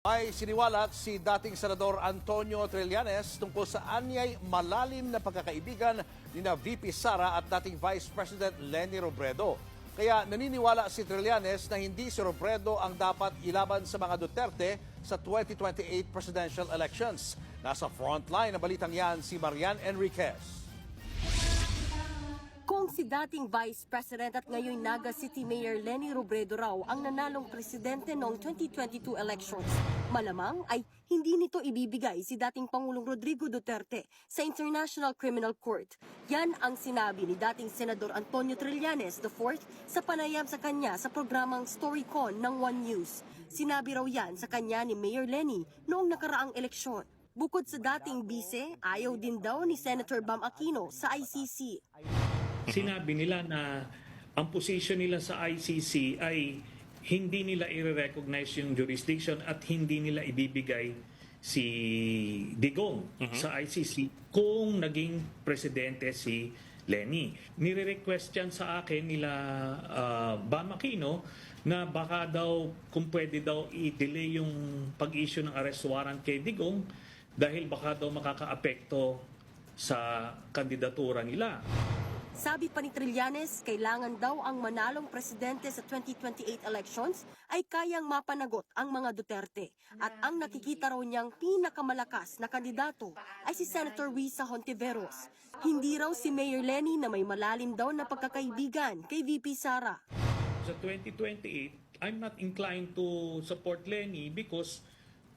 Ay siniwalat si dating Senador Antonio Trillanes tungkol sa anyay malalim na pagkakaibigan ni na VP Sara at dating Vice President Lenny Robredo. Kaya naniniwala si Trillanes na hindi si Robredo ang dapat ilaban sa mga Duterte sa 2028 presidential elections. Nasa frontline ng balitang yan si Marian Enriquez. Dating Vice President at ngayon Naga City Mayor Lenny Robredo raw ang nanalong presidente noong 2022 elections, malamang ay hindi nito ibibigay si dating Pangulong Rodrigo Duterte sa International Criminal Court. Yan ang sinabi ni dating Senador Antonio Trillanes IV sa panayam sa kanya sa programang Storycon ng One News. Sinabi raw yan sa kanya ni Mayor Lenny noong nakaraang eleksyon. Bukod sa dating bise, ayaw din daw ni Senator Bam Aquino sa ICC. Sinabi nila na ang position nila sa ICC ay hindi nila i-recognize yung jurisdiction at hindi nila ibibigay si Digong sa ICC kung naging presidente si Lenny. Nire-request yan sa akin nila uh, Bam Aquino na baka daw kung pwede daw i-delay yung pag-issue ng arrest warrant kay Digong dahil baka daw makakaapekto sa kandidatura nila. Sabi pa ni Trillanes, kailangan daw ang manalong presidente sa 2028 elections ay kayang mapanagot ang mga Duterte. At ang nakikita raw niyang pinakamalakas na kandidato ay si Senator Risa Hontiveros. Hindi raw si Mayor Lenny na may malalim daw na pagkakaibigan kay VP Sara. sa 2028, I'm not inclined to support Lenny because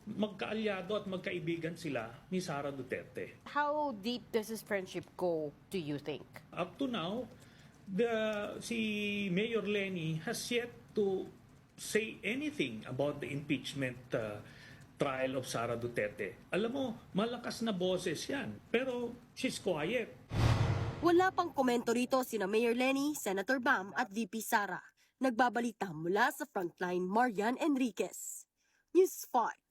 magkaalyado at magkaibigan sila ni Sara Duterte. How deep does this friendship go, do you think? Up to now, the si Mayor Lenny has yet to say anything about the impeachment uh, trial of Sara Duterte. Alam mo, malakas na boses yan, pero she's quiet. Wala pang komento rito sina Mayor Lenny, Senator Bam at VP Sara. Nagbabalita mula sa frontline Marian Enriquez. News 5.